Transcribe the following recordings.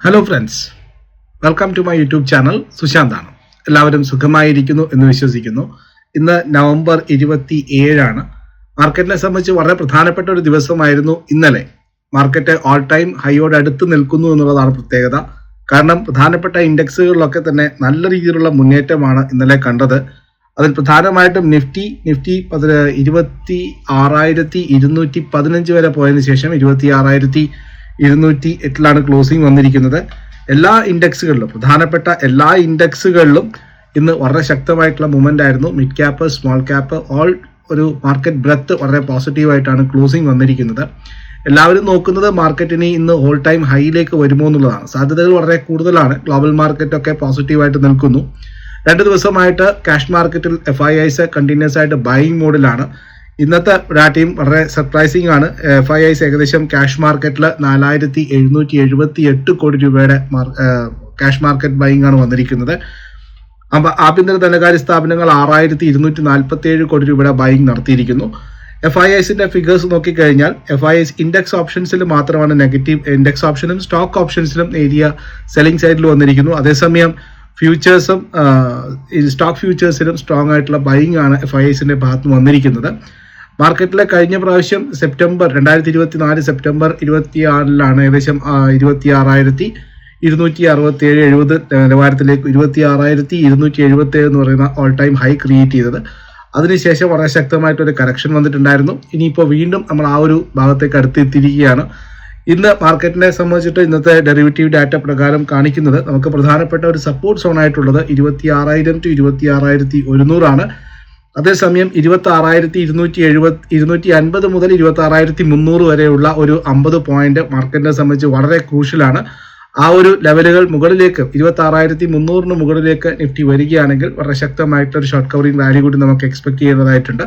Hello friends welcome to my YouTube channel സുശാന്താണ് എല്ലാവരും സുഖമായിരിക്കുന്നു എന്ന് വിശ്വസിക്കുന്നു. ഇന്ന് നവംബർ ഇരുപത്തി ഏഴാണ് മാർക്കറ്റിനെ സംബന്ധിച്ച് വളരെ പ്രധാനപ്പെട്ട ഒരു ദിവസമായിരുന്നു ഇന്നലെ. മാർക്കറ്റ് ഓൾ ടൈം ഹൈയോട് അടുത്ത് നിൽക്കുന്നു എന്നുള്ളതാണ് പ്രത്യേകത. കാരണം പ്രധാനപ്പെട്ട ഇൻഡെക്സുകളിലൊക്കെ തന്നെ നല്ല രീതിയിലുള്ള മുന്നേറ്റമാണ് ഇന്നലെ കണ്ടത്. അതിൽ പ്രധാനമായിട്ടും നിഫ്റ്റി നിഫ്റ്റി പതിന ഇരുപത്തി ആറായിരത്തി ഇരുന്നൂറ്റി പതിനഞ്ച് വരെ പോയതിനു ശേഷം ഇരുപത്തി ആറായിരത്തി ഇരുന്നൂറ്റി എട്ടിലാണ് ക്ലോസിംഗ് വന്നിരിക്കുന്നത്. എല്ലാ ഇൻഡെക്സുകളിലും പ്രധാനപ്പെട്ട എല്ലാ ഇൻഡെക്സുകളിലും ഇന്ന് വളരെ ശക്തമായിട്ടുള്ള മൂവ്മെന്റ് ആയിരുന്നു. Mid cap small cap all ഒരു മാർക്കറ്റ് ബ്രെത്ത് വളരെ പോസിറ്റീവായിട്ടാണ് ക്ലോസിംഗ് വന്നിരിക്കുന്നത്. എല്ലാവരും നോക്കുന്നത് മാർക്കറ്റിന് ഇന്ന് ഓൾ ടൈം ഹൈയിലേക്ക് വരുമോ എന്നുള്ളതാണ്. സാധ്യതകൾ വളരെ കൂടുതലാണ്. ഗ്ലോബൽ മാർക്കറ്റൊക്കെ പോസിറ്റീവായിട്ട് നിൽക്കുന്നു. രണ്ട് ദിവസമായിട്ട് ക്യാഷ് മാർക്കറ്റിൽ എഫ് ഐ ഐസ് കണ്ടിന്യൂസ് ആയിട്ട് ബൈയിങ് മോഡിലാണ് ഇന്നത്തെ ഡാറ്റയും വളരെ സർപ്രൈസിംഗ് ആണ്. എഫ് ഐ ഐസ് ഏകദേശം ക്യാഷ് മാർക്കറ്റിൽ നാലായിരത്തി എഴുന്നൂറ്റി എഴുപത്തി എട്ട് കോടി രൂപയുടെ ക്യാഷ് മാർക്കറ്റ് ബൈങ് ആണ് വന്നിരിക്കുന്നത്. ആഭ്യന്തര ധനകാര്യ സ്ഥാപനങ്ങൾ ആറായിരത്തി ഇരുന്നൂറ്റി നാൽപ്പത്തി ഏഴ് കോടി രൂപയുടെ ബൈങ് നടത്തിയിരിക്കുന്നു. എഫ് ഐ എസിന്റെ ഫിഗേഴ്സ് നോക്കിക്കഴിഞ്ഞാൽ എഫ് ഐ എസ് ഇൻഡെക്സ് ഓപ്ഷൻസിൽ മാത്രമാണ് നെഗറ്റീവ് ഇൻഡെക്സ് ഓപ്ഷനും സ്റ്റോക്ക് ഓപ്ഷൻസിലും ഏരിയ സെല്ലിംഗ് സൈഡിൽ വന്നിരിക്കുന്നു. അതേസമയം ഫ്യൂച്ചേഴ്സും സ്റ്റോക്ക് ഫ്യൂച്ചേഴ്സിലും സ്ട്രോങ് ആയിട്ടുള്ള ബൈങ് ആണ് എഫ് ഐ എസിന്റെ ഭാഗത്ത് വന്നിരിക്കുന്നത്. മാർക്കറ്റിലെ കഴിഞ്ഞ പ്രാവശ്യം സെപ്റ്റംബർ രണ്ടായിരത്തി ഇരുപത്തി നാല് സെപ്റ്റംബർ ഇരുപത്തി ആറിലാണ് ഏകദേശം ഇരുപത്തി ആറായിരത്തി ഇരുന്നൂറ്റി അറുപത്തി ഏഴ് എഴുപത് നിലവാരത്തിലേക്ക് ഇരുപത്തി ആറായിരത്തി ഇരുന്നൂറ്റി എഴുപത്തി ഏഴ് എന്ന് പറയുന്ന ഓൾ ടൈം ഹൈ ക്രിയേറ്റ് ചെയ്തത്. അതിനുശേഷം വളരെ ശക്തമായിട്ടൊരു കറക്ഷൻ വന്നിട്ടുണ്ടായിരുന്നു. ഇനിയിപ്പോൾ വീണ്ടും നമ്മൾ ആ ഒരു ഭാഗത്തേക്ക് അടുത്തെത്തിയിരിക്കുകയാണ്. ഇന്ന് മാർക്കറ്റിനെ സംബന്ധിച്ചിട്ട് ഇന്നത്തെ ഡെറിവേറ്റീവ് ഡാറ്റ പ്രകാരം കാണിക്കുന്നത് നമുക്ക് പ്രധാനപ്പെട്ട ഒരു സപ്പോർട്ട് സോൺ ആയിട്ടുള്ളത് ഇരുപത്തി ആറായിരം ടു ഇരുപത്തി ആറായിരത്തി ഒരുന്നൂറാണ്. അതേസമയം ഇരുപത്തി ആറായിരത്തി ഇരുന്നൂറ്റി എഴുപത്തി ഇരുന്നൂറ്റി അൻപത് മുതൽ ഇരുപത്തി ആറായിരത്തി മുന്നൂറ് വരെയുള്ള ഒരു അമ്പത് പോയിന്റ് മാർക്കറ്റിനെ സംബന്ധിച്ച് വളരെ ക്രൂഷ്യലാണ് ആ ഒരു ലെവലുകൾ മുകളിലേക്ക് ഇരുപത്തി ആറായിരത്തി മുന്നൂറിന് മുകളിലേക്ക് നിഫ്റ്റി വരികയാണെങ്കിൽ വളരെ ശക്തമായിട്ടൊരു ഷോർട്ട് കവറിംഗ് റാലി കൂടി നമുക്ക് എക്സ്പെക്ട് ചെയ്യേണ്ടതായിട്ടുണ്ട്.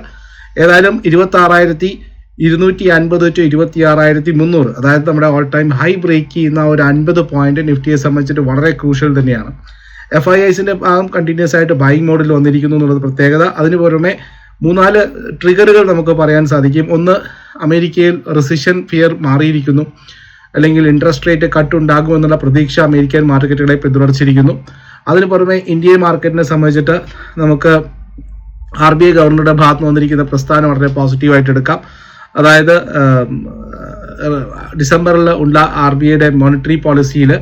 ഏതായാലും ഇരുപത്തി ആറായിരത്തി ഇരുന്നൂറ്റി അൻപത് ടു ഇരുപത്തി ആറായിരത്തി മുന്നൂറ് അതായത് നമ്മുടെ ഓൾ ടൈം ഹൈ ബ്രേക്ക് ചെയ്യുന്ന ഒരു അൻപത് പോയിന്റ് നിഫ്റ്റിയെ സംബന്ധിച്ചിട്ട് വളരെ ക്രൂഷ്യൽ തന്നെയാണ്. എഫ് ഐ ഐസിന്റെ ഭാഗം കണ്ടിന്യൂസ് ആയിട്ട് ബൈങ് മോഡിൽ വന്നിരിക്കുന്നു എന്നുള്ളത് പ്രത്യേകത. അതിന് പുറമെ മൂന്നാൽ ട്രിഗറുകൾ നമുക്ക് പറയാൻ സാധിക്കും. ഒന്ന് അമേരിക്കയിൽ റിസിഷൻ ഫിയർ മാറിയിരിക്കുന്നു. അല്ലെങ്കിൽ ഇൻട്രസ്റ്റ് റേറ്റ് കട്ട് ഉണ്ടാകുമെന്നുള്ള പ്രതീക്ഷ അമേരിക്കൻ മാർക്കറ്റുകളെ പിന്തുടർച്ചിരിക്കുന്നു. അതിന് പുറമെ ഇന്ത്യൻ മാർക്കറ്റിനെ സംബന്ധിച്ചിട്ട് നമുക്ക് ആർ ബി ഐ ഗവർണറുടെ ഭാഗത്ത് വന്നിരിക്കുന്ന പ്രസ്ഥാനം വളരെ പോസിറ്റീവായിട്ട് എടുക്കാം. അതായത് ഡിസംബറിൽ ഉള്ള ആർ ബി ഐയുടെ മോണിറ്ററി പോളിസിയിൽ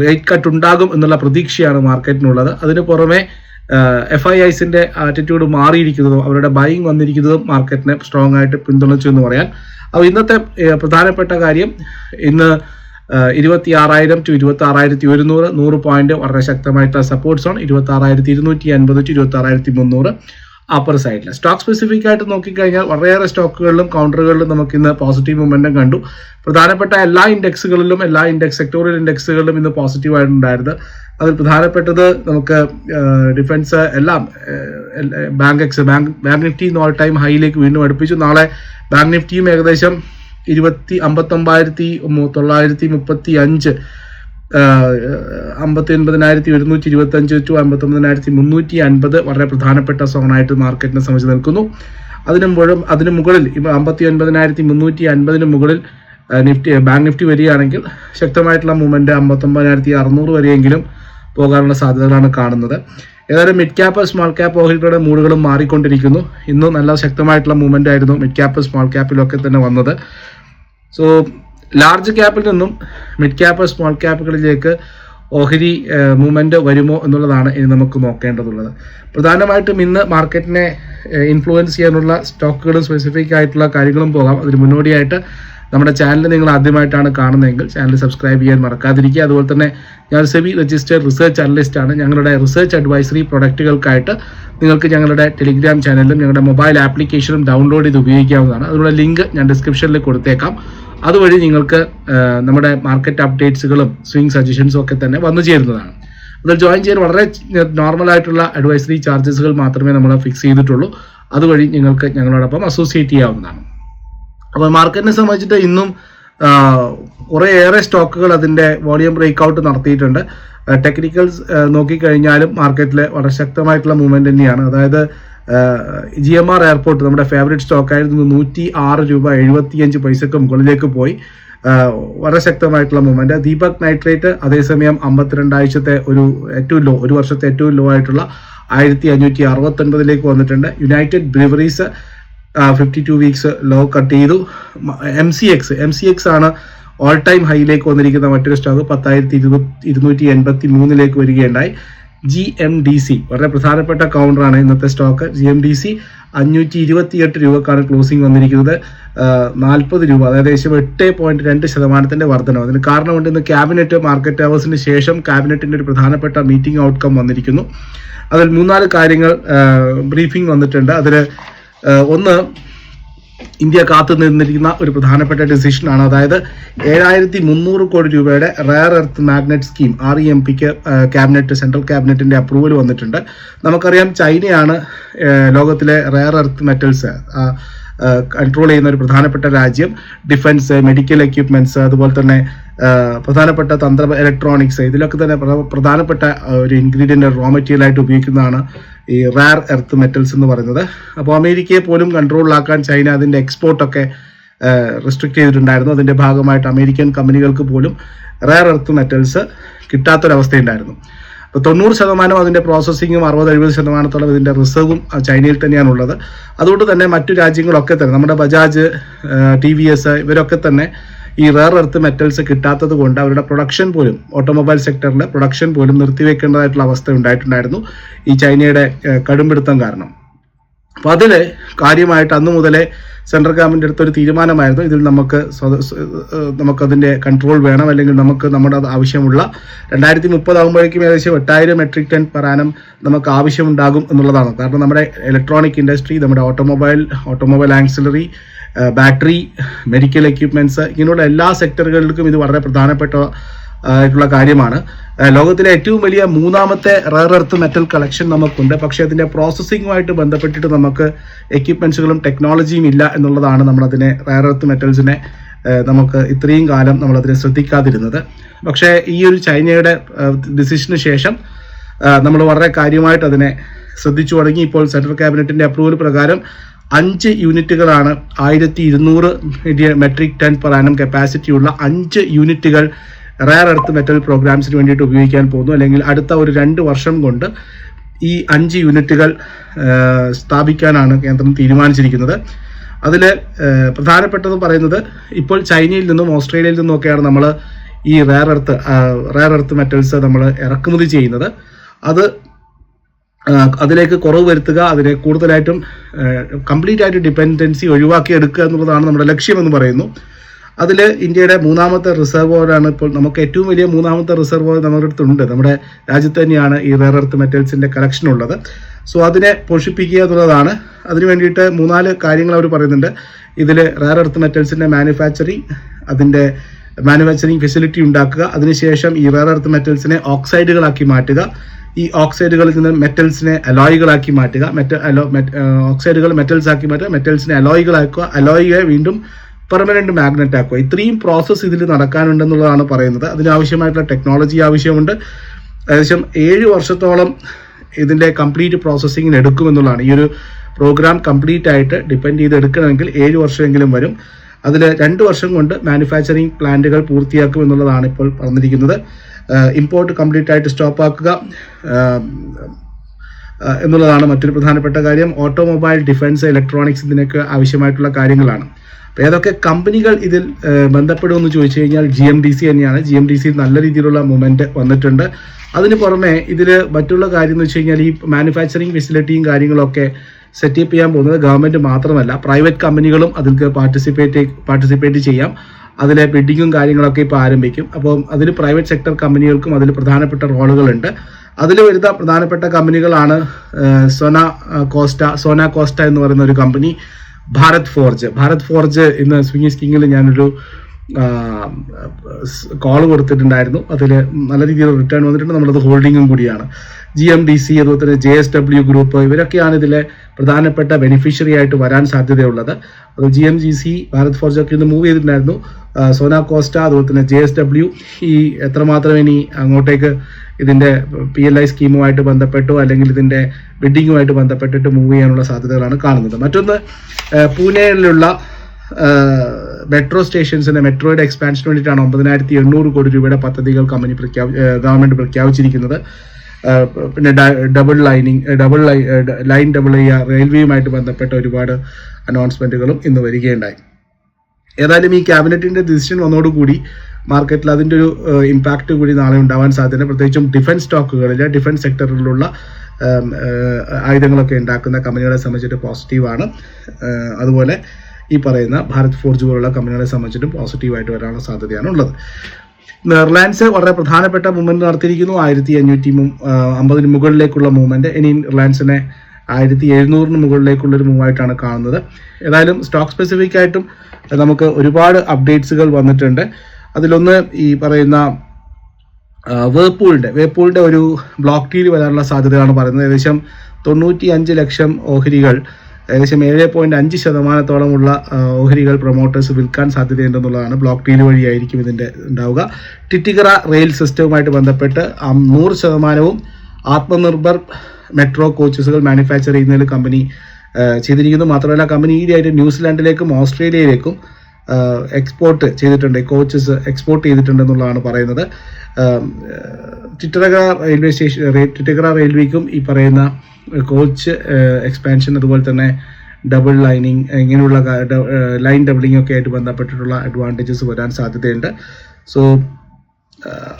റേറ്റ് കട്ട് ഉണ്ടാകും എന്നുള്ള പ്രതീക്ഷയാണ് മാർക്കറ്റിനുള്ളത്. അതിന് പുറമെ എഫ് ഐ ഐസിന്റെ ആറ്റിറ്റ്യൂഡ് മാറിയിരിക്കുന്നതും അവരുടെ ബൈങ് വന്നിരിക്കുന്നതും മാർക്കറ്റിനെ സ്ട്രോങ് ആയിട്ട് പിന്തുണച്ചു എന്ന് പറയാം അപ്പോൾ ഇന്നത്തെ പ്രധാനപ്പെട്ട കാര്യം ഇന്ന് ഇരുപത്തി ആറായിരം ടു ഇരുപത്തി ആറായിരത്തി ഒരുന്നൂറ് നൂറ് പോയിന്റ് വളരെ ശക്തമായിട്ടുള്ള സപ്പോർട്ട് സോൺ ഇരുപത്തി ആറായിരത്തി ഇരുന്നൂറ്റി അൻപത് ടു ഇരുപത്തി ആറായിരത്തി മുന്നൂറ്. അപ്പർ സൈഡിൽ സ്റ്റോക്ക് സ്പെസിഫിക് ആയിട്ട് നോക്കിക്കഴിഞ്ഞാൽ വളരെയേറെ സ്റ്റോക്കുകളിലും കൗണ്ടറുകളിലും നമുക്ക് ഇന്ന് പോസിറ്റീവ് മൊമെന്റം കണ്ടു. പ്രധാനപ്പെട്ട എല്ലാ ഇൻഡെക്സുകളിലും എല്ലാ ഇൻഡെക്സ് സെക്ടോറിയൽ ഇൻഡെക്സുകളിലും ഇന്ന് പോസിറ്റീവ് ആയിട്ടുണ്ടായിരുന്നു. അതിൽ പ്രധാനപ്പെട്ടത് നമുക്ക് ഡിഫൻസ് എല്ലാം bankex bank bank Nifty all time ഹൈയിലേക്ക് വീണ്ടും അടുപ്പിച്ചു. നാളെ ബാങ്ക് നിഫ്റ്റിയും ഏകദേശം ഇരുപത്തി അമ്പത്തൊമ്പതിനായിരത്തി തൊള്ളായിരത്തി മുപ്പത്തി അഞ്ച് അമ്പത്തി ഒൻപതിനായിരത്തി ഒരുന്നൂറ്റി ഇരുപത്തി അഞ്ച് ടു അമ്പത്തി ഒമ്പതിനായിരത്തി മുന്നൂറ്റി അൻപത് വളരെ പ്രധാനപ്പെട്ട സോണായിട്ട് മാർക്കറ്റിനെ സംബന്ധിച്ച് നിൽക്കുന്നു. അതിനു മുഴുവൻ അതിന് മുകളിൽ ഇപ്പം അമ്പത്തി ഒൻപതിനായിരത്തി മുന്നൂറ്റി അൻപതിന് മുകളിൽ നിഫ്റ്റി ബാങ്ക് നിഫ്റ്റി വരികയാണെങ്കിൽ ശക്തമായിട്ടുള്ള മൂവ്മെന്റ് അമ്പത്തൊമ്പതിനായിരത്തി അറുന്നൂറ് വരെയെങ്കിലും പോകാനുള്ള സാധ്യതകളാണ് കാണുന്നത്. ഏതായാലും മിഡ് ക്യാപ്പ് സ്മോൾ ക്യാപ്പ് ഓഹരികളുടെ മൂടുകളും മാറിക്കൊണ്ടിരിക്കുന്നു. ഇന്നും നല്ല ശക്തമായിട്ടുള്ള മൂവ്മെന്റ് ആയിരുന്നു മിഡ് ക്യാപ്പ് സ്മോൾ ക്യാപ്പിലൊക്കെ തന്നെ വന്നത്. സോ ലാർജ് ക്യാപ്പിൽ നിന്നും മിഡ് ക്യാപ്പ് സ്മോൾ ക്യാപ്പുകളിലേക്ക് ഓഹരി മൂവ്മെന്റ് വരുമോ എന്നുള്ളതാണ് ഇനി നമുക്ക് നോക്കേണ്ടതുള്ളത്. പ്രധാനമായിട്ടും ഇന്ന് മാർക്കറ്റിനെ ഇൻഫ്ലുവൻസ് ചെയ്യാനുള്ള സ്റ്റോക്കുകളും സ്പെസിഫിക് ആയിട്ടുള്ള കാര്യങ്ങളും പോകാം. അതിന് മുന്നോടിയായിട്ട് നമ്മുടെ ചാനൽ നിങ്ങൾ ആദ്യമായിട്ടാണ് കാണുന്നതെങ്കിൽ ചാനൽ സബ്സ്ക്രൈബ് ചെയ്യാൻ മറക്കാതിരിക്കുക. അതുപോലെ തന്നെ ഞാൻ സെബി രജിസ്റ്റേഡ് റിസർച്ച് അനലിസ്റ്റ് ആണ്. ഞങ്ങളുടെ റിസർച്ച് അഡ്വൈസറി പ്രൊഡക്റ്റുകൾക്കായിട്ട് നിങ്ങൾക്ക് ഞങ്ങളുടെ ടെലിഗ്രാം ചാനലും ഞങ്ങളുടെ മൊബൈൽ ആപ്ലിക്കേഷനും ഡൗൺലോഡ് ചെയ്ത് ഉപയോഗിക്കാവുന്നതാണ്. അതിനുള്ള ലിങ്ക് ഞാൻ ഡിസ്ക്രിപ്ഷനിൽ കൊടുത്തേക്കാം. അതുവഴി നിങ്ങൾക്ക് നമ്മുടെ മാർക്കറ്റ് അപ്ഡേറ്റ്സുകളും സ്വിംഗ് സജഷൻസും ഒക്കെ തന്നെ വന്നു ചേരുന്നതാണ്. അതിൽ ജോയിൻ ചെയ്യാൻ വളരെ നോർമൽ ആയിട്ടുള്ള അഡ്വൈസറി ചാർജസുകൾ മാത്രമേ നമ്മൾ ഫിക്സ് ചെയ്തിട്ടുള്ളൂ. അതുവഴി നിങ്ങൾക്ക് ഞങ്ങളോടൊപ്പം അസോസിയേറ്റ് ചെയ്യാവുന്നതാണ്. അപ്പോൾ മാർക്കറ്റിനെ സംബന്ധിച്ചിട്ട് ഇന്നും കുറേയേറെ സ്റ്റോക്കുകൾ അതിന്റെ വോളിയം ബ്രേക്ക്ഔട്ട് നടത്തിയിട്ടുണ്ട്. ടെക്നിക്കൽസ് നോക്കിക്കഴിഞ്ഞാലും മാർക്കറ്റിൽ വളരെ ശക്തമായിട്ടുള്ള മൂവ്മെന്റ് തന്നെയാണ്. അതായത് ജി എം ആർ എയർപോർട്ട് നമ്മുടെ ഫേവറേറ്റ് സ്റ്റോക്ക് ആയിരുന്നു നൂറ്റി ആറ് രൂപ എഴുപത്തിയഞ്ച് പൈസക്ക് മുകളിലേക്ക് പോയി. വളരെ ശക്തമായിട്ടുള്ള മൂവ്മെന്റ് ദീപക് നൈട്രേറ്റ് അതേസമയം അമ്പത്തിരണ്ടാഴ്ചത്തെ ഒരു ഏറ്റവും ലോ ഒരു വർഷത്തെ ഏറ്റവും ലോ ആയിട്ടുള്ള ആയിരത്തി അഞ്ഞൂറ്റി അറുപത്തി ഒൻപതിലേക്ക് വന്നിട്ടുണ്ട്. United Breweries fifty two weeks low cut ചെയ്തു. M C X M C X ആണ് ഓൾ ടൈം ഹൈയിലേക്ക് വന്നിരിക്കുന്ന മറ്റൊരു സ്റ്റോക്ക് പത്തായിരത്തി ഇരുന്നൂറ്റി എൺപത്തി മൂന്നിലേക്ക് വരികയുണ്ടായി. ജി എം ഡി സി വളരെ പ്രധാനപ്പെട്ട കൗണ്ടറാണ് ഇന്നത്തെ stock G M D C അഞ്ഞൂറ്റി ഇരുപത്തിയെട്ട് രൂപക്കാണ് ക്ലോസിംഗ് വന്നിരിക്കുന്നത്. നാൽപ്പത് രൂപ അതായത് ഏകദേശം എട്ട് പോയിന്റ് രണ്ട് ശതമാനത്തിന്റെ വർധനം അതിന് കാരണമുണ്ട് ഇന്ന് ക്യാബിനറ്റ് മാർക്കറ്റ് അവേഴ്സിന് ശേഷം ക്യാബിനറ്റിന്റെ ഒരു പ്രധാനപ്പെട്ട മീറ്റിംഗ് ഔട്ട്കം വന്നിരിക്കുന്നു. അതിൽ മൂന്നാൽ കാര്യങ്ങൾ ബ്രീഫിംഗ് വന്നിട്ടുണ്ട്. അതിൽ ഒന്ന് ഇന്ത്യ കാത്തു നിന്നിരിക്കുന്ന ഒരു പ്രധാനപ്പെട്ട ഡിസിഷനാണ് അതായത് ഏഴായിരത്തി മുന്നൂറ് കോടി രൂപയുടെ rare earth magnet scheme R E M പിക്ക് ക്യാബിനറ്റ് സെൻട്രൽ ക്യാബിനറ്റിന്റെ അപ്രൂവൽ വന്നിട്ടുണ്ട്. നമുക്കറിയാം ചൈനയാണ് ലോകത്തിലെ റയർ എർത്ത് മെറ്റൽസ് കൺട്രോൾ ചെയ്യുന്ന ഒരു പ്രധാനപ്പെട്ട രാജ്യം ഡിഫൻസ് മെഡിക്കൽ എക്യുപ്മെന്റ്സ് അതുപോലെ തന്നെ പ്രധാനപ്പെട്ട തന്ത്ര ഇലക്ട്രോണിക്സ് ഇതിലൊക്കെ തന്നെ പ്രധാനപ്പെട്ട ഒരു ഇൻഗ്രീഡിയന്റ് റോ മെറ്റീരിയൽ ആയിട്ട് ഉപയോഗിക്കുന്നതാണ് ഈ റാർ എർത്ത് മെറ്റൽസ് എന്ന് പറയുന്നത്. അപ്പോൾ അമേരിക്കയെ പോലും കൺട്രോളിലാക്കാൻ ചൈന അതിന്റെ എക്സ്പോർട്ടൊക്കെ റെസ്ട്രിക്ട് ചെയ്തിട്ടുണ്ടായിരുന്നു. അതിന്റെ ഭാഗമായിട്ട് അമേരിക്കൻ കമ്പനികൾക്ക് പോലും റയർ എർത്ത് മെറ്റൽസ് കിട്ടാത്തൊരവസ്ഥയുണ്ടായിരുന്നു. അപ്പോൾ തൊണ്ണൂറ് ശതമാനം അതിന്റെ പ്രോസസ്സിങ്ങും അറുപത് എഴുപത് ശതമാനത്തോളം ഇതിന്റെ റിസർവും ചൈനയിൽ തന്നെയാണ് ഉള്ളത് അതുകൊണ്ട് തന്നെ മറ്റു രാജ്യങ്ങളൊക്കെ തന്നെ നമ്മുടെ ബജാജ് ടി വി എസ് ഇവരൊക്കെ തന്നെ ഈ റെയർ എർത്ത് മെറ്റൽസ് കിട്ടാത്തത് കൊണ്ട് അവരുടെ പ്രൊഡക്ഷൻ പോലും ഓട്ടോമൊബൈൽ സെക്ടറിലെ പ്രൊഡക്ഷൻ പോലും നിർത്തിവെക്കേണ്ടതായിട്ടുള്ള അവസ്ഥ ഉണ്ടായിട്ടുണ്ടായിരുന്നു. ഈ ചൈനയുടെ കടുംപിടുത്തം കാരണം. അപ്പോൾ അതിൽ കാര്യമായിട്ട് അന്ന് മുതലേ സെൻട്രൽ ഗവൺമെന്റ് എടുത്തൊരു തീരുമാനമായിരുന്നു. ഇതിൽ നമുക്ക് നമുക്കതിന്റെ കൺട്രോൾ വേണം. അല്ലെങ്കിൽ നമുക്ക് നമ്മുടെ ആവശ്യമുള്ള രണ്ടായിരത്തി മുപ്പതാകുമ്പോഴേക്കും ഏകദേശം എട്ടായിരം മെട്രിക് ടൺ പറാനം നമുക്ക് ആവശ്യമുണ്ടാകും എന്നുള്ളതാണ്. കാരണം നമ്മുടെ ഇലക്ട്രോണിക് ഇൻഡസ്ട്രി നമ്മുടെ automobile automobile auxiliary battery medical equipments ഇങ്ങനെയുള്ള എല്ലാ സെക്ടറുകളിലും ഇത് വളരെ പ്രധാനപ്പെട്ട ആയിട്ടുള്ള കാര്യമാണ്. ലോകത്തിലെ ഏറ്റവും വലിയ മൂന്നാമത്തെ റയർ എർത്ത് മെറ്റൽ കളക്ഷൻ നമുക്കുണ്ട്. പക്ഷേ അതിന്റെ പ്രോസസ്സിങ്ങുമായിട്ട് ബന്ധപ്പെട്ടിട്ട് നമുക്ക് എക്യുപ്മെൻസുകളും ടെക്നോളജിയും ഇല്ല എന്നുള്ളതാണ് നമ്മളതിനെ റയർ എർത്ത് മെറ്റൽസിനെ നമുക്ക് ഇത്രയും കാലം നമ്മളതിനെ ശ്രദ്ധിക്കാതിരുന്നത്. പക്ഷേ ഈ ഒരു ചൈനയുടെ ഡിസിഷന് ശേഷം നമ്മൾ വളരെ കാര്യമായിട്ട് അതിനെ ശ്രദ്ധിച്ചു തുടങ്ങി. ഇപ്പോൾ സെൻട്രൽ ക്യാബിനറ്റിന്റെ അപ്രൂവൽ പ്രകാരം അഞ്ച് യൂണിറ്റുകളാണ് ആയിരത്തി ഇരുന്നൂറ് മെട്രിക് ടൺ പെർ ആനം കപ്പാസിറ്റിയുള്ള അഞ്ച് യൂണിറ്റുകൾ റയർ എർത്ത് മെറ്റൽ പ്രോഗ്രാംസിന് വേണ്ടിയിട്ട് ഉപയോഗിക്കാൻ പോകുന്നു. അല്ലെങ്കിൽ അടുത്ത ഒരു രണ്ട് വർഷം കൊണ്ട് ഈ അഞ്ച് യൂണിറ്റുകൾ സ്ഥാപിക്കാനാണ് കേന്ദ്രം തീരുമാനിച്ചിരിക്കുന്നത്. അതിൽ പ്രധാനപ്പെട്ടത് പറയുന്നത് ഇപ്പോൾ ചൈനയിൽ നിന്നും ഓസ്ട്രേലിയയിൽ നിന്നും ഒക്കെയാണ് നമ്മൾ ഈ rare earth rare earth metals നമ്മൾ ഇറക്കുമതി ചെയ്യുന്നത്. അത് അതിലേക്ക് കുറവ് വരുത്തുക അതിനെ കൂടുതലായിട്ടും കംപ്ലീറ്റ് ആയിട്ട് ഡിപ്പെൻഡൻസി ഒഴിവാക്കി എടുക്കുക എന്നുള്ളതാണ് നമ്മുടെ ലക്ഷ്യമെന്ന് പറയുന്നു. അതിൽ ഇന്ത്യയുടെ മൂന്നാമത്തെ റിസർവോറാണ് ഇപ്പോൾ നമുക്ക് ഏറ്റവും വലിയ മൂന്നാമത്തെ റിസർവോർ നമ്മുടെ അടുത്തുണ്ട് നമ്മുടെ രാജ്യത്ത് തന്നെയാണ് ഈ റെയർ എർത്ത് മെറ്റൽസിന്റെ കളക്ഷൻ ഉള്ളത്. സോ അതിനെ പോഷിപ്പിക്കുക എന്നുള്ളതാണ്. അതിന് വേണ്ടിയിട്ട് മൂന്നാൽ കാര്യങ്ങൾ അവർ പറയുന്നുണ്ട്. ഇതിൽ റെയർ എർത്ത് മെറ്റൽസിന്റെ മാനുഫാക്ചറിങ് അതിന്റെ മാനുഫാക്ചറിങ് ഫെസിലിറ്റി ഉണ്ടാക്കുക അതിനുശേഷം ഈ റെയർ എർത്ത് മെറ്റൽസിനെ ഓക്സൈഡുകളാക്കി മാറ്റുക ഈ ഓക്സൈഡുകളിൽ നിന്ന് മെറ്റൽസിനെ അലോയികളാക്കി മാറ്റുക മെറ്റൽ അലോ ഓക്സൈഡുകൾ മെറ്റൽസ് ആക്കി മാറ്റുക മെറ്റൽസിനെ അലോയികളാക്കുക അലോയിയെ വീണ്ടും പെർമനന്റ് മാഗ്നറ്റ് ആക്കുക. ഇത്രയും പ്രോസസ്സ് ഇതിൽ നടക്കാനുണ്ടെന്നുള്ളതാണ് പറയുന്നത്. അതിനാവശ്യമായിട്ടുള്ള ടെക്നോളജി ആവശ്യമുണ്ട്. ഏകദേശം ഏഴ് വർഷത്തോളം ഇതിന്റെ കംപ്ലീറ്റ് പ്രോസസ്സിങ്ങിന് എടുക്കുമെന്നുള്ളതാണ്. ഈ ഒരു പ്രോഗ്രാം കംപ്ലീറ്റ് ആയിട്ട് ഡിപ്പെൻഡ് ചെയ്ത് എടുക്കണമെങ്കിൽ ഏഴ് വർഷമെങ്കിലും വരും. അതിൽ രണ്ട് വർഷം കൊണ്ട് മാനുഫാക്ചറിങ് പ്ലാന്റുകൾ പൂർത്തിയാക്കും എന്നുള്ളതാണ് ഇപ്പോൾ പറഞ്ഞിരിക്കുന്നത്. ഇമ്പോർട്ട് കംപ്ലീറ്റ് ആയിട്ട് സ്റ്റോപ്പ് ആക്കുക. എന്നുള്ളതാണ് മറ്റൊരു പ്രധാനപ്പെട്ട കാര്യം. ഓട്ടോമൊബൈൽ ഡിഫൻസ് ഇലക്ട്രോണിക്സ് ഇതിനൊക്കെ ആവശ്യമായിട്ടുള്ള കാര്യങ്ങളാണ്. ഏതൊക്കെ കമ്പനികൾ ഇതിൽ ബന്ധപ്പെടുമെന്ന് ചോദിച്ചു കഴിഞ്ഞാൽ ജി എം ഡി സി തന്നെയാണ്. ജി എം ഡി സി നല്ല രീതിയിലുള്ള മൂവ്മെന്റ് വന്നിട്ടുണ്ട്. അതിന് പുറമെ ഇതിൽ മറ്റുള്ള കാര്യം എന്ന് വെച്ച് കഴിഞ്ഞാൽ ഈ മാനുഫാക്ചറിങ് ഫെസിലിറ്റിയും കാര്യങ്ങളൊക്കെ സെറ്റപ്പ് ചെയ്യാൻ പോകുന്നത് ഗവൺമെന്റ് മാത്രമല്ല. പ്രൈവറ്റ് കമ്പനികളും അതിൽ പാർട്ടിസിപ്പേറ്റ് പാർട്ടിസിപ്പേറ്റ് ചെയ്യാം. അതിലെ ബിഡിങ്ങും കാര്യങ്ങളൊക്കെ ഇപ്പോൾ ആരംഭിക്കും. അപ്പോൾ അതിൽ പ്രൈവറ്റ് സെക്ടർ കമ്പനികൾക്കും അതിൽ പ്രധാനപ്പെട്ട റോളുകളുണ്ട്. അതിൽ വരുന്ന പ്രധാനപ്പെട്ട കമ്പനികളാണ് സോന കോസ്റ്റ സോന കോസ്റ്റ എന്ന് പറയുന്ന ഒരു company. Bharat forge. Bharat forge ഇന്ന് സ്വിംഗിസ് കിങ്ങിൽ ഞാനൊരു കോൾ കൊടുത്തിട്ടുണ്ടായിരുന്നു. അതിൽ നല്ല രീതിയിൽ റിട്ടേൺ വന്നിട്ടുണ്ട്. നമ്മളത് ഹോൾഡിങ്ങും കൂടിയാണ്. ജി എം ഡി സി അതുപോലെ തന്നെ ജെ എസ് ഡബ്ല്യു ഗ്രൂപ്പ് ഇവരൊക്കെയാണ് ഇതിലെ പ്രധാനപ്പെട്ട ബെനിഫിഷ്യറി ആയിട്ട് വരാൻ സാധ്യതയുള്ളത്. അത് G M G C Bharat forge ഒക്കെ ഇന്ന് മൂവ് ചെയ്തിട്ടുണ്ടായിരുന്നു. സോന കോസ്റ്റ അതുപോലെ തന്നെ ജെ എസ് ഡബ്ല്യു ഈ എത്രമാത്രം ഇനി അങ്ങോട്ടേക്ക് ഇതിന്റെ പി എൽ ഐ സ്കീമുമായിട്ട് ബന്ധപ്പെട്ടോ അല്ലെങ്കിൽ ഇതിന്റെ ബിഡിങ്ങുമായിട്ട് ബന്ധപ്പെട്ടിട്ട് മൂവ് ചെയ്യാനുള്ള സാധ്യതകളാണ് കാണുന്നത്. മറ്റൊന്ന് പൂനെയിലുള്ള മെട്രോ സ്റ്റേഷൻസിന്റെ മെട്രോയുടെ എക്സ്പാൻഷന് വേണ്ടിയിട്ടാണ് ഒമ്പതിനായിരത്തി എണ്ണൂറ് കോടി രൂപയുടെ പദ്ധതികൾ കമ്പനി പ്രഖ്യാപി ഗവൺമെന്റ് പ്രഖ്യാപിച്ചിരിക്കുന്നത്. പിന്നെ double lining double line double റെയിൽവേയുമായിട്ട് ബന്ധപ്പെട്ട ഒരുപാട് അനൗൺസ്മെന്റുകളും ഇന്ന് വരികയുണ്ടായി. ഏതായാലും ഈ ക്യാബിനറ്റിന്റെ ഡിസിഷൻ വന്നതോടുകൂടി മാർക്കറ്റിൽ അതിന്റെ ഒരു ഇമ്പാക്റ്റ് കൂടി നാളെ ഉണ്ടാവാൻ സാധ്യത പ്രത്യേകിച്ചും ഡിഫൻസ് സ്റ്റോക്കുകളിലെ ഡിഫൻസ് സെക്ടറിലുള്ള ആയുധങ്ങളൊക്കെ ഉണ്ടാക്കുന്ന കമ്പനികളെ സംബന്ധിച്ചിട്ട് പോസിറ്റീവാണ് അതുപോലെ ഈ പറയുന്ന ഭാരത് ഫോർജ് പോലുള്ള കമ്പനികളെ സംബന്ധിച്ചിട്ടും പോസിറ്റീവായിട്ട് വരാനുള്ള സാധ്യതയാണ് ഉള്ളത്. റിലയൻസ് വളരെ പ്രധാനപ്പെട്ട മൂവ്മെന്റ് നടത്തിയിരിക്കുന്നു. ആയിരത്തി അഞ്ഞൂറ്റി അമ്പതിന് മുകളിലേക്കുള്ള മൂവ്മെന്റ് ഇനി റിലയൻസിനെ ആയിരത്തി എഴുന്നൂറിന് മുകളിലേക്കുള്ള ഒരു മൂവായിട്ടാണ് കാണുന്നത്. ഏതായാലും സ്റ്റോക്ക് സ്പെസിഫിക് ആയിട്ടും നമുക്ക് ഒരുപാട് അപ്ഡേറ്റ്സുകൾ വന്നിട്ടുണ്ട്. അതിലൊന്ന് ഈ പറയുന്ന വേപ്പൂളിന്റെ വേപ്പൂളിന്റെ ഒരു ബ്ലോക്ക് ഡീൽ വരാനുള്ള സാധ്യതയാണ് പറയുന്നത്. ഏകദേശം തൊണ്ണൂറ്റി അഞ്ച് ലക്ഷം ഓഹരികൾ ഏകദേശം ഏഴ് പോയിന്റ് അഞ്ച് ശതമാനത്തോളമുള്ള ഓഹരികൾ പ്രൊമോട്ടേഴ്സ് വിൽക്കാൻ സാധ്യതയുണ്ടെന്നുള്ളതാണ് ബ്ലോക്ക് ഡീൽ വഴിയായിരിക്കും ഇതിന്റെ ഉണ്ടാവുക. ടിറ്റിഗറ റെയിൽ സിസ്റ്റവുമായിട്ട് ബന്ധപ്പെട്ട് നൂറ് ശതമാനവും ആത്മനിർഭർ മെട്രോ കോച്ചസുകൾ മാനുഫാക്ചർ ചെയ്യുന്നതിൽ കമ്പനി ചെയ്തിരിക്കുന്നു. മാത്രമല്ല കമ്പനി ഈയിടെയായിട്ട് ന്യൂസിലാൻഡിലേക്കും ഓസ്ട്രേലിയയിലേക്കും എക്സ്പോർട്ട് ചെയ്തിട്ടുണ്ട് കോച്ചസ് എക്സ്പോർട്ട് ചെയ്തിട്ടുണ്ട് എന്നുള്ളതാണ് പറയുന്നത്. ടിറ്ററഗ റെയിൽവേ സ്റ്റേഷൻ റേ- റെയിൽവേക്കും ഈ പറയുന്ന കോച്ച് എക്സ്പാൻഷൻ അതുപോലെ തന്നെ ഡബിൾ ലൈനിങ് ഇങ്ങനെയുള്ള ലൈൻ ഡബിളിംഗ് ഒക്കെ ആയിട്ട് ബന്ധപ്പെട്ടിട്ടുള്ള അഡ്വാന്റേജസ് വരാൻ സാധ്യതയുണ്ട്. സോ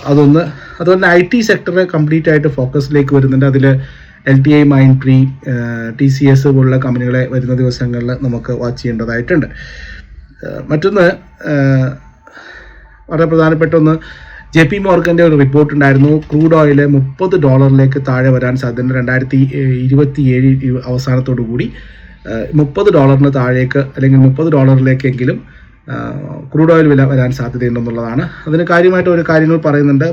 അതൊന്ന് അതുപോലെ ഐ ടി സെക്ടർ കംപ്ലീറ്റ് ആയിട്ട് ഫോക്കസിലേക്ക് വരുന്നുണ്ട്. അതിൽ L T I Mindtree T C S പോലുള്ള കമ്പനികളെ വരുന്ന ദിവസങ്ങളിൽ നമുക്ക് വാച്ച് ചെയ്യേണ്ടതായിട്ടുണ്ട്. മറ്റൊന്ന് വളരെ പ്രധാനപ്പെട്ട ഒന്ന്. ജെ പി മോർഗന്റെ ഒരു റിപ്പോർട്ട് ഉണ്ടായിരുന്നു. ക്രൂഡ് ഓയിൽ മുപ്പത് ഡോളറിലേക്ക് താഴെ വരാൻ സാധ്യത രണ്ടായിരത്തി ഇരുപത്തി ഏഴ് അവസാനത്തോടു കൂടി. മുപ്പത് ഡോളറിന് താഴേക്ക് അല്ലെങ്കിൽ മുപ്പത് ഡോളറിലേക്കെങ്കിലും ക്രൂഡ് ഓയിൽ വില വരാൻ സാധ്യതയുണ്ടെന്നുള്ളതാണ്. അതിന് കാര്യമായിട്ട് ഒരു കാര്യങ്ങൾ പറയുന്നുണ്ട്.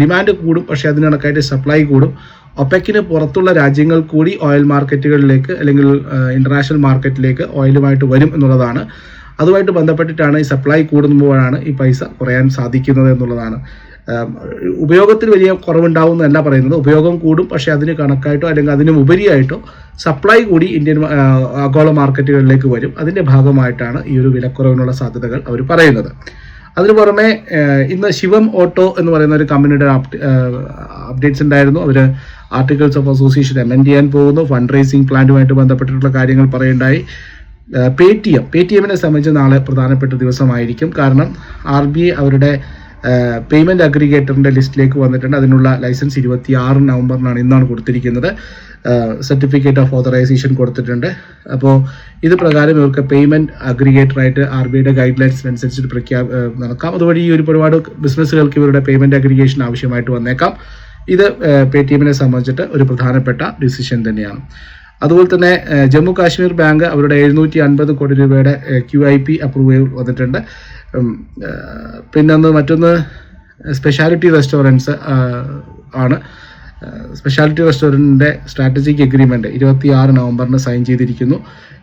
ഡിമാൻഡ് കൂടും. പക്ഷേ അതിന് കണക്കായിട്ട് സപ്ലൈ കൂടും. ഒപ്പക്കിന് പുറത്തുള്ള രാജ്യങ്ങൾ കൂടി ഓയിൽ മാർക്കറ്റുകളിലേക്ക് അല്ലെങ്കിൽ ഇന്റർനാഷണൽ മാർക്കറ്റിലേക്ക് ഓയിലുമായിട്ട് വരും എന്നുള്ളതാണ്. അതുമായിട്ട് ബന്ധപ്പെട്ടിട്ടാണ് ഈ സപ്ലൈ കൂടുമ്പോഴാണ് ഈ പൈസ കുറയാൻ സാധിക്കുന്നത് എന്നുള്ളതാണ്. ഉപയോഗത്തിൽ വലിയ കുറവുണ്ടാവുമെന്നല്ല പറയുന്നത്. ഉപയോഗം കൂടും പക്ഷേ അതിന് കണക്കായിട്ടോ അല്ലെങ്കിൽ അതിന് ഉപരിയായിട്ടോ സപ്ലൈ കൂടി ഇന്ത്യൻ ആഗോള മാർക്കറ്റുകളിലേക്ക് വരും. അതിന്റെ ഭാഗമായിട്ടാണ് ഈ ഒരു വിലക്കുറവിനുള്ള സാധ്യതകൾ അവർ പറയുന്നത്. അതിനു പുറമെ ഇന്ന് ശിവം ഓട്ടോ എന്ന് പറയുന്ന ഒരു കമ്പനിയുടെ അപ്ഡേറ്റ്സ് ഉണ്ടായിരുന്നു. അവർ ആർട്ടിക്കിൾസ് ഓഫ് അസോസിയേഷൻ എമെൻഡ് ചെയ്യാൻ പോകുന്നു. ഫണ്ട് റേസിംഗ് പ്ലാന്റുമായിട്ട് ബന്ധപ്പെട്ടിട്ടുള്ള കാര്യങ്ങൾ പറയുണ്ടായി. Pay T M pay T എമ്മിനെ സംബന്ധിച്ച് നാളെ പ്രധാനപ്പെട്ട ദിവസമായിരിക്കും. കാരണം ആർ ബി ഐ അവരുടെ പേയ്മെന്റ് അഗ്രിഗേറ്ററിന്റെ ലിസ്റ്റിലേക്ക് വന്നിട്ടുണ്ട്. അതിനുള്ള ലൈസൻസ് ഇരുപത്തി ആറ് നവംബറിനാണ് ഇന്നാണ് കൊടുത്തിരിക്കുന്നത്. സർട്ടിഫിക്കറ്റ് ഓഫ് ഓതറൈസേഷൻ കൊടുത്തിട്ടുണ്ട്. അപ്പോൾ ഇത് പ്രകാരം ഇവർക്ക് പേയ്മെന്റ് അഗ്രിഗേറ്ററായിട്ട് ആർ ബി ഐയുടെ ഗൈഡ് പ്രഖ്യാപ ഏഹ് നടക്കാം. അതുവഴി ഈ ഒരു ഒരുപാട് ബിസിനസ്സുകൾക്ക് ഇവരുടെ പേയ്മെന്റ് അഗ്രിഗേഷൻ ആവശ്യമായിട്ട് വന്നേക്കാം. ഇത് പേ ടി എമ്മിനെ സംബന്ധിച്ചിട്ട് ഒരു പ്രധാനപ്പെട്ട ഡിസിഷൻ തന്നെയാണ്. അതുപോലെ തന്നെ ജമ്മു കാശ്മീർ ബാങ്ക് അവരുടെ എഴുന്നൂറ്റി അൻപത് കോടി രൂപയുടെ ക്യു ഐ പി അപ്രൂവൽ വന്നിട്ടുണ്ട്. പിന്നൊന്ന് മറ്റൊന്ന് സ്പെഷ്യാലിറ്റി റെസ്റ്റോറന്റ്സ് ആണ്. സ്പെഷ്യാലിറ്റി റെസ്റ്റോറന്റിന്റെ സ്ട്രാറ്റജിക് എഗ്രിമെന്റ് ഇരുപത്തി ആറ് നവംബറിന് സൈൻ ചെയ്തിരിക്കുന്നു.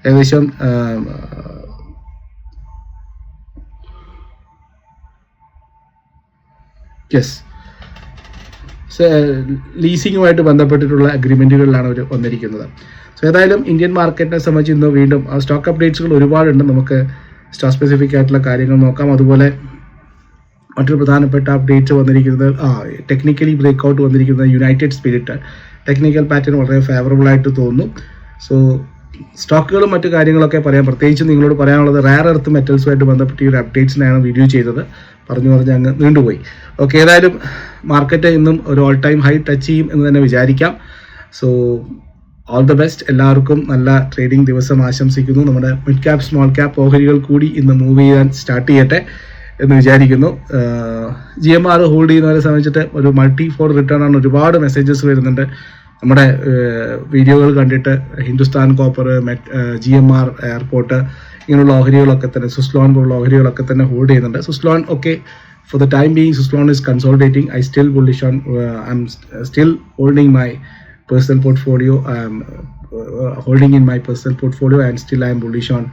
ഏകദേശം യെസ് ലീസിങ്ങുമായിട്ട് ബന്ധപ്പെട്ടിട്ടുള്ള അഗ്രിമെന്റുകളിലാണ് അവർ വന്നിരിക്കുന്നത്. സോ ഏതായാലും ഇന്ത്യൻ മാർക്കറ്റിനെ സംബന്ധിച്ച് ഇന്ന് വീണ്ടും ആ സ്റ്റോക്ക് അപ്ഡേറ്റ്സുകൾ ഒരുപാടുണ്ട്. നമുക്ക് സ്റ്റോക്ക് സ്പെസിഫിക് ആയിട്ടുള്ള കാര്യങ്ങൾ നോക്കാം. അതുപോലെ മറ്റൊരു പ്രധാനപ്പെട്ട അപ്ഡേറ്റ് വന്നിരിക്കുന്നത് ആ ടെക്നിക്കലി ബ്രേക്ക് ഔട്ട് വന്നിരിക്കുന്നത് യുണൈറ്റഡ് സ്പിരിറ്റ് ടെക്നിക്കൽ പാറ്റേൺ വളരെ ഫേവറബിൾ ആയിട്ട് തോന്നുന്നു. സോ സ്റ്റോക്കുകളും മറ്റു കാര്യങ്ങളൊക്കെ പറയാം. പ്രത്യേകിച്ച് നിങ്ങളോട് പറയാനുള്ളത് റയർ എർത്ത് മെറ്റൽസുമായിട്ട് ബന്ധപ്പെട്ട് ഈ ഒരു അപ്ഡേറ്റ്സിനാണ് വീഡിയോ ചെയ്തത്. പറഞ്ഞു പറഞ്ഞ് അങ്ങ് നീണ്ടുപോയി. ഓക്കെ ഏതായാലും മാർക്കറ്റ് ഇന്നും ഒരു ഓൾ ടൈം ഹൈ ടച്ച് ചെയ്യും എന്ന് തന്നെ വിചാരിക്കാം. സോ ഓൾ ദ ബെസ്റ്റ് എല്ലാവർക്കും നല്ല ട്രേഡിംഗ് ദിവസം ആശംസിക്കുന്നു. നമ്മുടെ മിഡ് ക്യാപ് സ്മോൾ ക്യാപ് ഓഹരികൾ കൂടി ഇന്ന് മൂവ് ചെയ്യാൻ സ്റ്റാർട്ട് ചെയ്യട്ടെ എന്ന് വിചാരിക്കുന്നു. ജി എം ആർ ഹോൾഡ് ചെയ്യുന്നവരെ സംബന്ധിച്ചിട്ട് ഒരു മൾട്ടി ഫോർ റിട്ടേൺ ആണ് ഒരുപാട് മെസ്സേജസ് വരുന്നുണ്ട്. നമ്മുടെ വീഡിയോകൾ കണ്ടിട്ട് Hindustan copper G M R airport ഇങ്ങനെയുള്ള ഓഹരികളൊക്കെ തന്നെ സുസ്ലോൺ പോലുള്ള ഓഹരികളൊക്കെ തന്നെ ഹോൾഡ് ചെയ്യുന്നുണ്ട്. സുസ്ലോൺ ഒക്കെ for the time being Suzlon is consolidating I still bullish on I'm still holding my personal portfolio um, uh, holding in my personal portfolio and still I am bullish on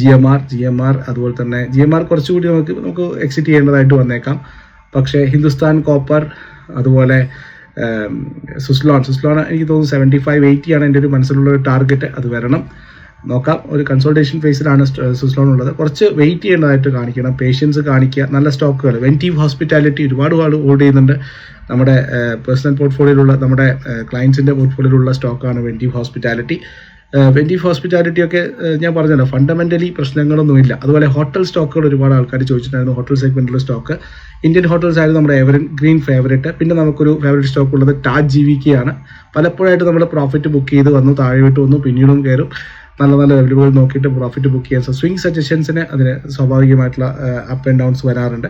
G M R G M R അതുപോലെ തന്നെ G M R കുറച്ചുകൂടി നമുക്ക് നമുക്ക് exit ചെയ്യേണ്ടതായിട്ട് വന്നേക്കാം. പക്ഷേ Hindustan copper അതുപോലെ സുസ്ലോൺ സുസ്ലോൺ എനിക്ക് തോന്നുന്നു സെവന്റി ഫൈവ് എയ്റ്റി ആണ് എന്റെ ഒരു മനസ്സിലുള്ള ഒരു ടാർഗറ്റ് അത് വരണം. നോക്കാം. ഒരു കൺസൾട്ടേഷൻ ഫേസിലാണ് സ്വിസ് ലോൺ ഉള്ളത്. കുറച്ച് വെയിറ്റ് ചെയ്യേണ്ടതായിട്ട് കാണിക്കണം. പേഷ്യൻസ് കാണിക്കുക. നല്ല സ്റ്റോക്കുകൾ. വെന്റീവ് ഹോസ്പിറ്റാലിറ്റി ഒരുപാട് ആൾ ഹോൾഡ് ചെയ്യുന്നുണ്ട്. നമ്മുടെ പേഴ്സണൽ പോർട്ട്ഫോളിയോയിലുള്ള നമ്മുടെ ക്ലയൻസിന്റെ പോർട്ട്ഫോളിയോയിലുള്ള സ്റ്റോക്കാണ് വെന്റീവ് ഹോസ്പിറ്റാലിറ്റി വെന്റീവ് ഹോസ്പിറ്റാലിറ്റി ഒക്കെ ഞാൻ പറഞ്ഞല്ലോ ഫണ്ടമെന്റലി പ്രശ്നങ്ങളൊന്നുമില്ല. അതുപോലെ ഹോട്ടൽ സ്റ്റോക്കുകൾ ഒരുപാട് ആൾക്കാർ ചോദിച്ചിട്ടുണ്ടായിരുന്നു. ഹോട്ടൽ സെഗ്മെന്റിലെ സ്റ്റോക്ക് ഇന്ത്യൻ ഹോട്ടൽസ് ആയിരുന്നു നമ്മുടെ എവർ ഗ്രീൻ ഫേവറേറ്റ് പിന്നെ നമുക്കൊരു ഫേവറേറ്റ് സ്റ്റോക്ക് ഉള്ളത് ടാജ് ജി വി കെ പലപ്പോഴായിട്ട് നമ്മൾ പ്രോഫിറ്റ് ബുക്ക് ചെയ്ത് വന്നു താഴെ വിട്ട് വന്നു പിന്നീടും കയറും. നല്ല നല്ല ലെവലുകൾ നോക്കിയിട്ട് പ്രോഫിറ്റ് ബുക്ക് ചെയ്യാൻ സ്വിംഗ് സജഷൻസിന് അതിന് സ്വാഭാവികമായിട്ടുള്ള അപ്പ് ആൻഡ് ഡൗൺസ് വരാറുണ്ട്.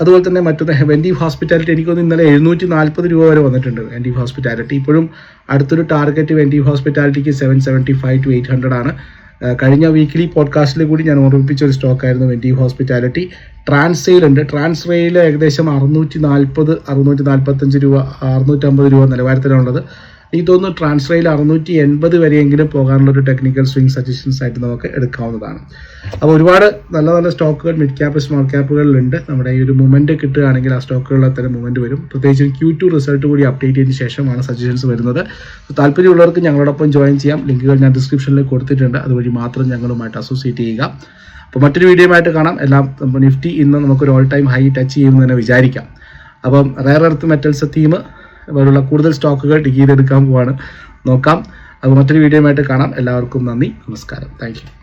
അതുപോലെ തന്നെ മറ്റൊന്ന് വെൻഡീവ് ഹോസ്പിറ്റാലിറ്റി എനിക്കൊന്ന് ഇന്നലെ എഴുന്നൂറ്റി നാൽപ്പത് രൂപ വരെ വന്നിട്ടുണ്ട് വെൻഡീവ് ഹോസ്പിറ്റാലിറ്റി ഇപ്പോഴും അടുത്തൊരു target Ventive ഹോസ്പിറ്റാലിറ്റിക്ക് seven seventy five to eight hundred ആണ് കഴിഞ്ഞ വീക്കിലി പോഡ്കാസ്റ്റിൽ കൂടി ഞാൻ ഓർമ്മിപ്പിച്ച ഒരു സ്റ്റോക്കായിരുന്നു വെൻഡീവ് ഹോസ്പിറ്റാലിറ്റി ട്രാൻസ്റെയിൽ ഉണ്ട്. ട്രാൻസ്റെയിൽ ഏകദേശം അറുന്നൂറ്റി നാൽപ്പത് അറുന്നൂറ്റി നാൽപ്പത്തഞ്ച് രൂപ അറുന്നൂറ്റമ്പത് രൂപ നിലവാരത്തിലാണുള്ളത് എനിക്ക് തോന്നുന്നു ട്രാൻസ്ഫറിൽ അറുന്നൂറ്റി എൺപത് വരെയെങ്കിലും പോകാനുള്ള ഒരു ടെക്നിക്കൽ സ്വിംഗ് സജഷൻസ് ആയിട്ട് നമുക്ക് എടുക്കാവുന്നതാണ്. അപ്പോൾ ഒരുപാട് നല്ല നല്ല സ്റ്റോക്കുകൾ മിഡ് ക്യാപ്പ് സ്മോൾ ക്യാപ്പുകളിലുണ്ട് നമ്മുടെ ഈ ഒരു മൂവ്മെന്റ് കിട്ടുകയാണെങ്കിൽ ആ സ്റ്റോക്കുകളിൽ അത്തരം മൂവ്മെന്റ് വരും. പ്രത്യേകിച്ച് ക്യൂ ടു റിസൾട്ട് കൂടി അപ്ഡേറ്റ് ചെയ്തതിന് ശേഷമാണ് സജഷൻസ് വരുന്നത്. താല്പര്യമുള്ളവർക്ക് ഞങ്ങളോടൊപ്പം ജോയിൻ ചെയ്യാം. ലിങ്കുകൾ ഞാൻ ഡിസ്ക്രിപ്ഷനിൽ കൊടുത്തിട്ടുണ്ട്. അതുവഴി മാത്രം ഞങ്ങളുമായിട്ട് അസോസിയേറ്റ് ചെയ്യുക. അപ്പോൾ മറ്റൊരു വീഡിയോയുമായിട്ട് കാണാം. എല്ലാം നിഫ്റ്റി ഇന്ന് നമുക്കൊരു ഓൾ ടൈം ഹൈ ടച്ച് ചെയ്യുമെന്ന് തന്നെ വിചാരിക്കാം. അപ്പം റയർ എർത്ത് മെറ്റൽസ് തീം പോലുള്ള കൂടുതൽ സ്റ്റോക്കുകൾ ടിക്ക് ചെയ്തെടുക്കാൻ പോവാണ്. നോക്കാം. അത് മറ്റൊരു വീഡിയോയുമായിട്ട് കാണാം. എല്ലാവർക്കും നന്ദി. നമസ്കാരം. താങ്ക്